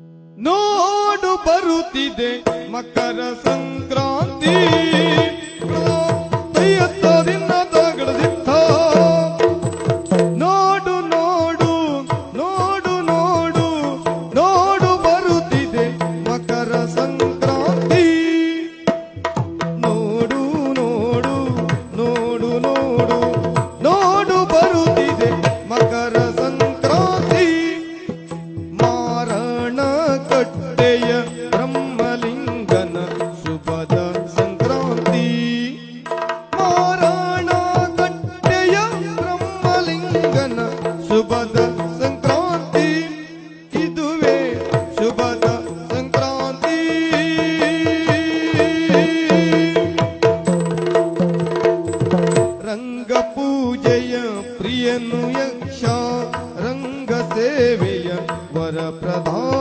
ನೋಡು ಬರುತ್ತಿದೆ ಮಕರ ಸಂಕ್ರಾಂತಿ. लिङ्गन सुभद संक्रान्तिक्रान्ति संक्रान्ति रङ्ग पूजय प्रियनु या रङ्ग सेवय वरप्रधान